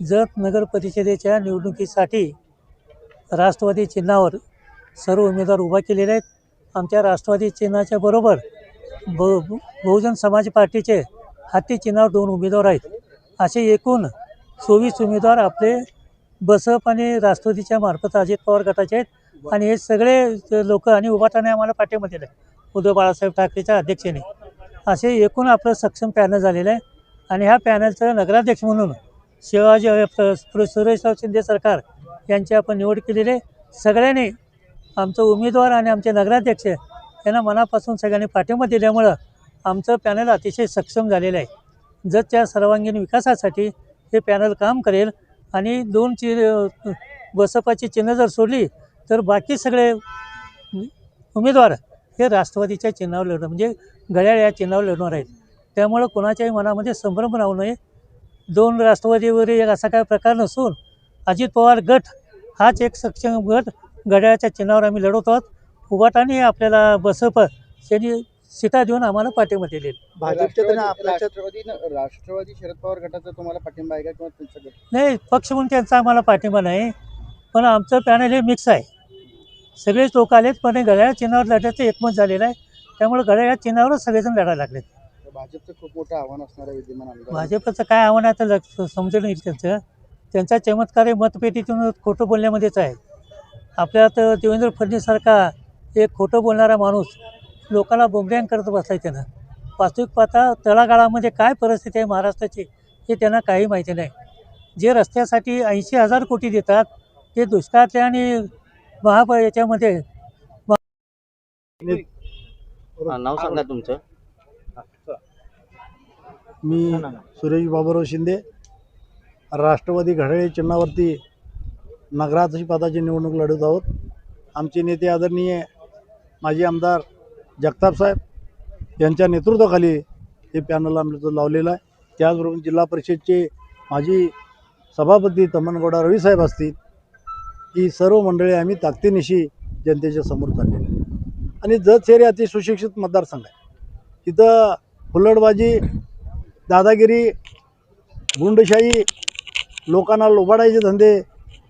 जत नगर परिषदेच्या निवडणुकीसाठी राष्ट्रवादी चिन्हावर सर्व उमेदवार उभा केलेले आहेत. आमच्या राष्ट्रवादी चिन्हाच्या बरोबर बहुजन समाज पार्टीचे हाती चिन्हावर दोन उमेदवार आहेत. असे एकूण चोवीस उमेदवार आपले बसप आणि राष्ट्रवादीच्या मार्फत अजित पवार गटाचे आहेत. आणि हे सगळे लोक आणि उभाटाने आम्हाला पाठिंबा दिला आहे उद्धव बाळासाहेब ठाकरेच्या अध्यक्षेने असे एकूण आपलं सक्षम पॅनल झालेलं आहे. आणि ह्या पॅनलचं नगराध्यक्ष म्हणून शिवाजी प्र- सुरेशराव शिंदे सरकार यांची आपण निवड केलेली सगळ्यांनी आमचं उमेदवार आणि आमचे नगराध्यक्ष यांना मनापासून सगळ्यांनी पाठिंबा दिल्यामुळं आमचं पॅनल अतिशय सक्षम झालेलं आहे. जतच्या सर्वांगीण विकासासाठी हे पॅनल काम करेल आणि दोन चि बसपाची चिन्ह जर सोडली तर बाकी सगळे उमेदवार हे राष्ट्रवादीच्या चिन्हावर लढणार म्हणजे घड्याळ या चिन्हावर लढणार आहेत. त्यामुळं कोणाच्याही मनामध्ये संभ्रम राहू नये. दोन राष्ट्रवादीवर एक असा काय प्रकार नसून अजित पवार गट हाच एक सक्षम गट घड्याळाच्या चिन्हावर आम्ही लढवत आहोत. उभाटाने आपल्याला बसप यांनी सीटा देऊन आम्हाला पाठिंबा दिले भाजपच्या त्यांना राष्ट्रवादी आपल्या राष्ट्रवादी राष्ट्रवादी शरद पवार गटाचा तुम्हाला पाठिंबा आहे का किंवा नाही पक्ष म्हणून त्यांचा आम्हाला पाठिंबा नाही. पण आमचं पॅनल हे मिक्स आहे. सगळेच लोक आलेत पण हे घड्याळ चिन्हावर लढायचं एकमत झालेलं आहे. त्यामुळे घड्याळ चिन्हावरच सगळेजण लढायला लागलेत. भाजपचं खूप मोठं आव्हान असणार आहे विद्यमान आमदार भाजपचं काय आव्हान आहे आता लक्ष समजून येईल त्यांचं. त्यांचा चमत्कार हे मतपेटीतून खोटं बोलण्यामध्येच आहे. आपल्या तर देवेंद्र फडणवीससारखा एक खोटं बोलणारा माणूस लोकांना बोंबड्यांग करत बसलाय त्यानं. वास्तविक पाहता तळागाळामध्ये काय परिस्थिती आहे महाराष्ट्राची हे त्यांना काही माहिती नाही. जे रस्त्यासाठी ऐंशी हजार कोटी देतात ते दुष्काळातल्या आणि महाप याच्यामध्ये हा, नाव सांगा तुमचं. मी सुरेश बाबूराव शिंदे राष्ट्रवादी घड्याळी चिन्हावरती नगराध्यक्ष पदाची निवडणूक लढवत आहोत. आमचे नेते आदरणीय माजी आमदार जगताप साहेब यांच्या नेतृत्वाखाली हे पॅनल आमचं लावलेलं आहे. त्याचबरोबर जिल्हा परिषदचे माजी सभापती तमनगौडा रवीसाहेब असतील ही सर्व मंडळी आम्ही ताकदीनिशी जनतेच्या समोर चाललेली आहे. आणि जत शहरी अति सुशिक्षित मतदारसंघ आहे. तिथं हुल्लडबाजी दादागिरी गुंडशाही लोकांना लोबाडायचे धंदे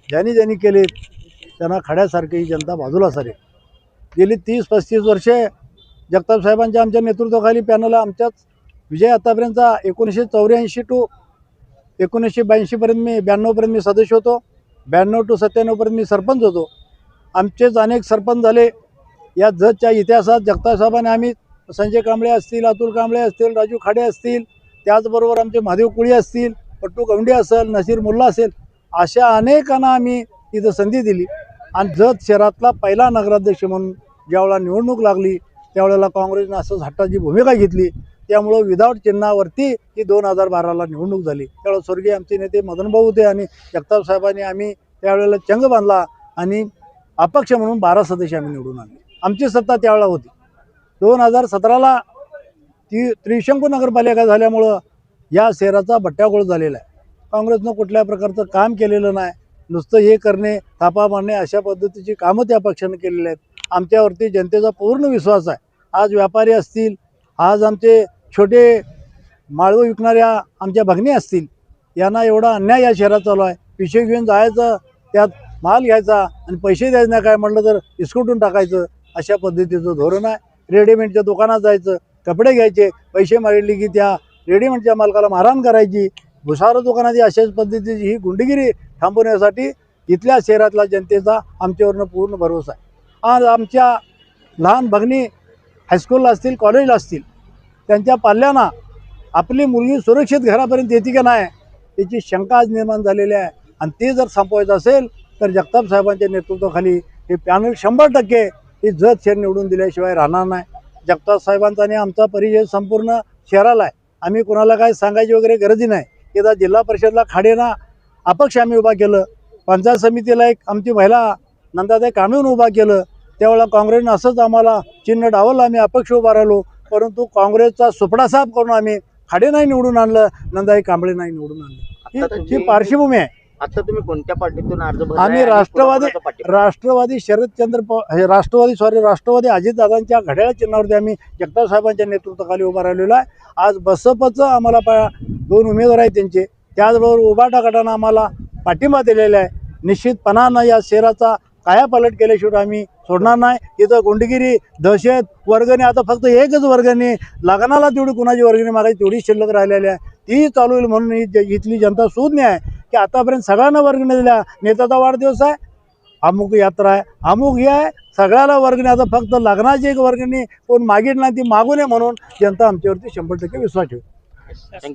ज्यांनी ज्यांनी केले त्यांना खड्यासारखी ही जनता बाजूला सारे गेली तीस पस्तीस वर्षे जगताप साहेबांच्या आमच्या नेतृत्वाखाली पॅनल आमच्याच विजय आतापर्यंतचा एकोणीसशे चौऱ्याऐंशी टू एकोणीसशे ब्याऐंशीपर्यंत मी ब्याण्णवपर्यंत मी सदस्य होतो. ब्याण्णव टू सत्त्याण्णवपर्यंत मी सरपंच होतो. आमचेच अनेक सरपंच झाले. या जतच्या इतिहासात जगताप साहेबांनी आम्ही संजय कांबळे असतील अतुल कांबळे असतील राजू खाडे असतील त्याचबरोबर आमचे महादेव कुळी असतील पट्टू गवंडी असेल नसीर मुल्ला असेल अशा अनेकांना आम्ही तिथं संधी दिली. आणि जत शहरातला पहिला नगराध्यक्ष म्हणून ज्यावेळेला निवडणूक लागली त्यावेळेला काँग्रेसनं असं हट्टाची भूमिका घेतली. त्यामुळं विदाऊट चिन्हावरती ही दोन हजार बाराला निवडणूक झाली. त्यावेळेला स्वर्गीय आमचे नेते मदनभाऊ होते आणि जगताप साहेबांनी आम्ही त्यावेळेला चंग बांधला आणि अपक्ष म्हणून बारा सदस्य आम्ही निवडून आणले. आमची सत्ता त्यावेळेला होती. दोन हजार सतराला ती त्रिशंकू नगरपालिका झाल्यामुळं या शहराचा भट्ट्यागोळ झालेला आहे. काँग्रेसनं कुठल्या प्रकारचं काम केलेलं नाही. नुसतं हे करणे थापा मारणे अशा पद्धतीची कामं त्या पक्षानं केलेली आहेत. आमच्यावरती जनतेचा पूर्ण विश्वास आहे. आज व्यापारी असतील आज आमचे छोटे माळवं विकणाऱ्या आमच्या भगनी असतील यांना एवढा अन्याय या शहरात चालू आहे. पिशे घेऊन जायचं त्यात माल घ्यायचा आणि पैसे द्यायचं नाही काय म्हटलं तर इस्कुटून टाकायचं अशा पद्धतीचं धोरण आहे. रेडीमेडच्या दुकानात जायचं कपडे घ्यायचे पैसे मागितले की त्या रेडीमेडच्या मालकाला मारहाण करायची. भुसार दुकानाची अशाच पद्धतीची ही गुंडगिरी थांबवण्यासाठी इथल्या शहरातल्या जनतेचा आमच्यावरनं पूर्ण भरोसा आहे. आज आमच्या लहान भगनी हायस्कूलला असतील कॉलेजला असतील त्यांच्या पाल्यांना आपली मुलगी सुरक्षित घरापर्यंत येते का नाही याची शंका आज निर्माण झालेली आहे. आणि ते जर संपवायचं असेल तर जगताप साहेबांच्या नेतृत्वाखाली हे पॅनल शंभर टक्के हे जत शेर निवडून दिल्याशिवाय राहणार नाही. जगताप साहेबांचा आणि आमचा परिचय संपूर्ण शहराला आहे. आम्ही कोणाला काय सांगायची वगैरे गरजही नाही. एकदा जिल्हा परिषदला खाडेना अपक्ष आम्ही उभा केलं. पंचायत समितीला एक आमची महिला नंदाताई कांबळून उभा केलं. त्यावेळेला काँग्रेसनं असंच आम्हाला चिन्ह डावलं आम्ही अपक्ष उभा राहिलो. परंतु काँग्रेसचा सुपडा साफ करून आम्ही खाडे नाही निवडून आणलं. नंदाई कांबळे नाही निवडून आणलं. ही पार्श्वभूमी आहे. आता तुम्ही कोणत्या पार्टीतून अर्ज भरलाय आम्ही आणि राष्ट्रवादी कोणाकोणाचा पाठिंबा? राष्ट्रवादी शरदचंद्र पवार हे राष्ट्रवादी सॉरी राष्ट्रवादी अजितदादांच्या घड्याळ चिन्हावरती आम्ही जगताप साहेबांच्या नेतृत्वाखाली उभा राहिलेलो आहे. आज बसपचं आम्हाला पा दोन उमेदवार आहेत त्यांचे. त्याचबरोबर उभाटा गटानं आम्हाला पाठिंबा दिलेला आहे. निश्चितपणानं या शहराचा कायापालट केल्याशिवाय आम्ही सोडणार नाही. इथं गुंडगिरी दहशत वर्गणी आता फक्त एकच वर्गणी लग्नाला तेवढी कुणाची वर्गणी मागायची तेवढी शिल्लक राहिलेली आहे. ती चालू होईल म्हणून ही इथली जनता सुज्ञ आहे की आतापर्यंत सगळ्यांना वर्गणी दिल्या. नेत्याचा वाढदिवस आहे अमुक यात्रा आहे अमुक हे आहे. सगळ्याला वर्गणी आता फक्त लग्नाची एक वर्गणी कोण मागितली नाही ती मागू नये म्हणून जनता आमच्यावरती शंभर टक्के विश्वास ठेवू